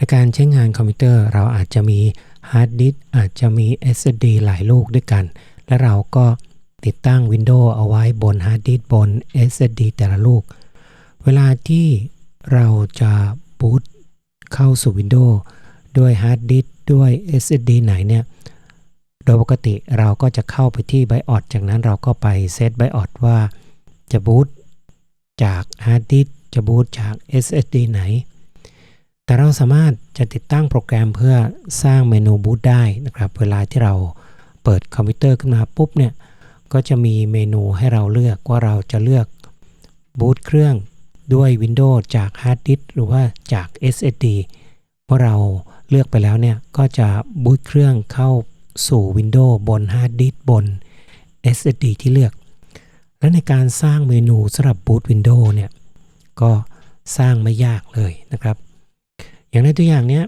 ในการใช้งานคอมพิวเตอร์เราอาจจะมีฮาร์ดดิสก์อาจจะมี SSD หลายลูกด้วยกัน และเราก็ติดตั้ง Windows เอาไว้บนฮาร์ดดิสก์บน SSD แต่ละลูก เวลาที่เราจะบูตเข้าสู่ Windows ด้วยฮาร์ดดิสก์ด้วย SSD ไหนเนี่ย โดยปกติเราก็จะเข้าไปที่ BIOS จากนั้นเราก็ไปเซต BIOS ว่าจะบูตจากฮาร์ดดิสก์จะบูตจาก SSD ไหน แต่เราสามารถจะติดตั้งโปรแกรมเพื่อสร้างเมนูบูตได้นะครับ เวลาที่เราเปิดคอมพิวเตอร์ขึ้นมาปุ๊บเนี่ยก็จะมีเมนูให้เราเลือกว่าเราจะเลือกบูตเครื่องด้วย Windows จากฮาร์ดดิสก์หรือว่าจาก SSD เมื่อเราเลือกไปแล้วเนี่ยก็จะบูตเครื่องเข้าสู่ Windows บนฮาร์ดดิสก์บน SSD ที่เลือก และในการสร้างเมนูสำหรับบูต Windows เนี่ยก็สร้างไม่ยากเลยนะครับ อย่างในตัวอย่างเนี้ย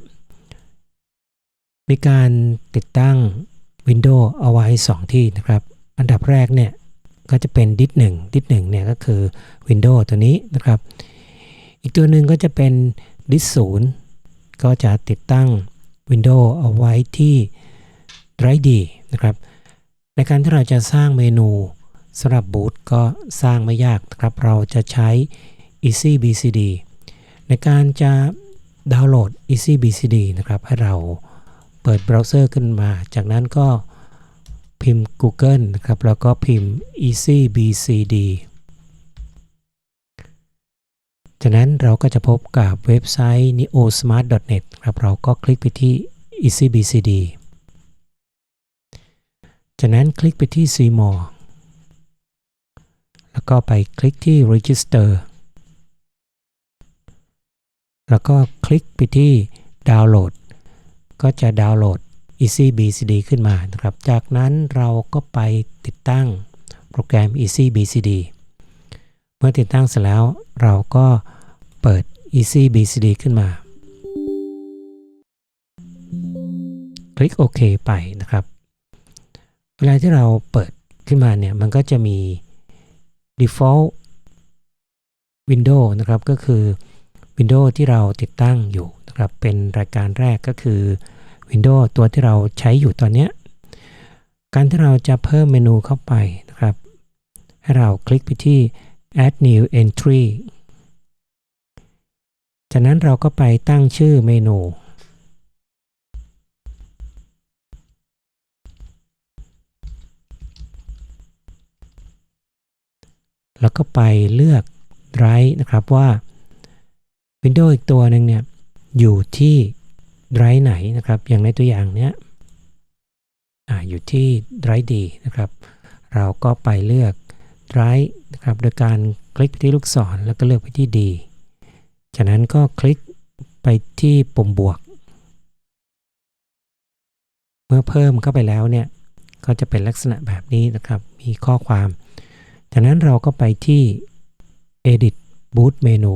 มีการติดตั้ง Windows เอาไว้ 2 ที่นะครับ อันดับแรกเนี่ยก็จะเป็นดิสหนึ่งดิสหนึ่งเนี่ยก็คือ Windows ตัวนี้นะครับ อีกตัวหนึ่งก็จะเป็นดิสศูนย์ก็จะติดตั้ง Windows เอาไว้ที่ Drive D นะครับ ในการที่เราจะสร้างเมนูสำหรับบูตก็สร้างไม่ยากนะครับ เราจะใช้ Easy BCD ในการจะ ดาวน์โหลด Easy BCD นะครับ ให้เราเปิดเบราว์เซอร์ขึ้นมา จากนั้นก็พิมพ์ Google นะครับ แล้วก็พิมพ์ Easy BCD จากนั้นเราก็จะพบกับเว็บไซต์ neosmart.net ครับ เราก็คลิกไปที่ Easy BCD จากนั้นคลิกไปที่ See More แล้วก็ไปคลิกที่ Register แล้วก็คลิกไปที่ดาวน์โหลด ก็จะดาวน์โหลด Easy BCD ขึ้นมานะครับ จากนั้นเราก็ไปติดตั้งโปรแกรม Easy BCD เมื่อติดตั้งเสร็จแล้วเราก็เปิด Easy BCD ขึ้นมา คลิกโอเคไปนะครับ เวลาที่เราเปิดขึ้นมาเนี่ย มันก็จะมี default window นะครับ ก็คือ Windows ที่เราติดตั้งอยู่นะครับเป็นรายการแรกก็คือ Windows ตัวที่เราใช้อยู่ตอนนี้ การที่เราจะเพิ่มเมนูเข้าไปนะครับให้เราคลิกไปที่ add new entry จากนั้นเราก็ไปตั้งชื่อเมนู แล้วก็ไปเลือก Drive นะครับว่า Windows อีกตัวหนึ่งเนี่ยอยู่ที่ Drive ไหนนะครับ อย่างในตัวอย่างเนี้ยออยู่ที่ Drive D นะครับ เราก็ไปเลือก Drive นะครับ โดยการคลิกไปที่ลูกศรแล้วก็เลือกไปที่ D จากนั้นก็คลิกไปที่ปุ่มบวก เมื่อเพิ่มเข้าไปแล้วเนี่ยก็จะเป็นลักษณะแบบนี้นะครับ มีข้อความ จากนั้นเราก็ไปที่ Edit Boot Menu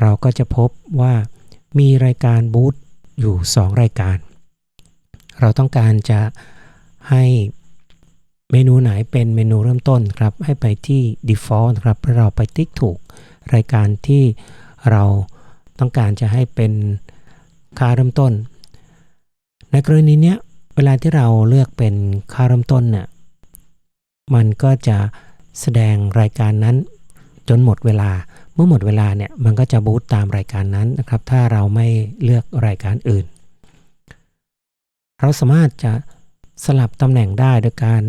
เราก็จะพบว่ามีรายการบูตอยู่ 2 รายการ เราต้องการจะให้เมนูไหนเป็นเมนูเริ่มต้นครับ ให้ไปที่ default ครับเราไปติ๊กถูกรายการที่เราต้องการจะให้เป็นค่าเริ่มต้น ในกรณีนี้เวลาที่เราเลือกเป็นค่าเริ่มต้นเนี่ยมันก็จะแสดงรายการนั้น จนหมดเวลา เมื่อหมดเวลาเนี่ยมันก็จะบูตตามรายการนั้นนะครับ ถ้าเราไม่เลือกรายการอื่น เราสามารถจะสลับตำแหน่งได้โดยการ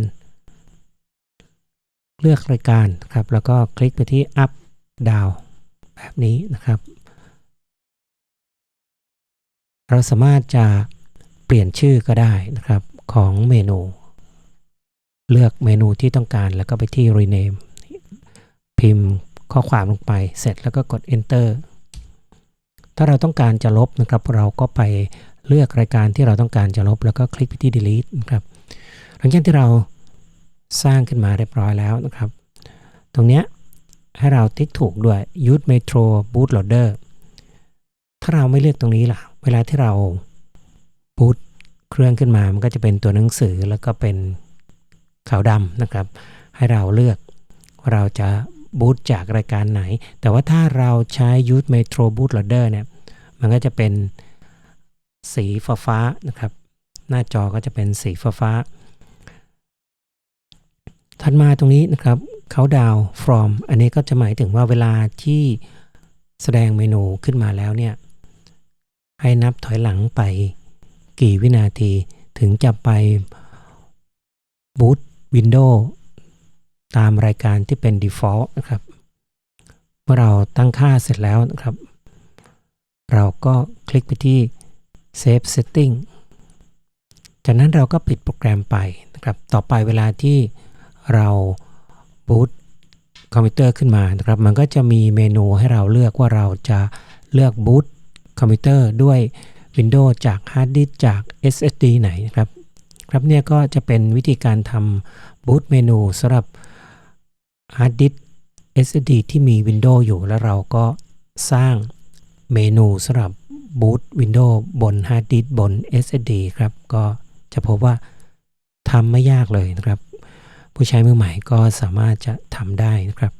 เลือกรายการครับ แล้วก็คลิกไปที่ up down แบบนี้นะครับ เราสามารถจะเปลี่ยนชื่อก็ได้นะครับของเมนู เลือกเมนูที่ต้องการแล้วก็ไปที่ rename พิมพ์ ข้อความลงไปเสร็จแล้วก็กด enter ถ้าเราต้องการจะลบนะครับ เราก็ไปเลือกรายการที่เราต้องการจะลบ แล้วก็คลิกไปที่ delete นะครับหลังจากที่เราสร้างขึ้นมาเรียบร้อยแล้วนะครับ ตรงเนี้ยให้เราติ๊กถูกด้วย use metro bootloader ถ้าเราไม่เลือกตรงนี้ล่ะ เวลาที่เราบูตเครื่องขึ้นมา มันก็จะเป็นตัวหนังสือแล้วก็เป็นขาวดำนะครับ ให้เราเลือกว่าเราจะ บูตจากรายการไหน แต่ว่าถ้าเราใช้ use metro bootloader เนี่ยมันก็จะเป็นสีฟ้าฟานะครับ หน้าจอก็จะเป็นสีฟ้าฟาถัดมาตรงนี้นะครับเขาดาว from อันนี้ก็จะหมายถึงว่าเวลาที่แสดงเมนูขึ้นมาแล้วเนี่ย ให้นับถอยหลังไปกี่วินาทีถึงจะไปบูตวินโดว์ ตามรายการที่เป็น default นะครับ เมื่อเราตั้งค่าเสร็จแล้วนะครับ เราก็คลิกไปที่ Save Setting จากนั้นเราก็ปิดโปรแกรมไปนะครับ ต่อไปเวลาที่เราบูตคอมพิวเตอร์ขึ้นมานะครับ มันก็จะมีเมนูให้เราเลือกว่าเราจะเลือกบูตคอมพิวเตอร์ด้วย Windows จากฮาร์ดดิสจาก SSD ไหนนะครับ ครับเนี่ยก็จะเป็นวิธีการทำบูตเมนูสำหรับ ฮาร์ดดิส SSD ที่มี Windows อยู่แล้วเราก็สร้างเมนูสำหรับบูต Windows บนฮาร์ดดิสบน SSD ครับ ก็จะพบว่าทำไม่ยากเลยนะครับ ผู้ใช้มือใหม่ก็สามารถจะทำได้นะครับ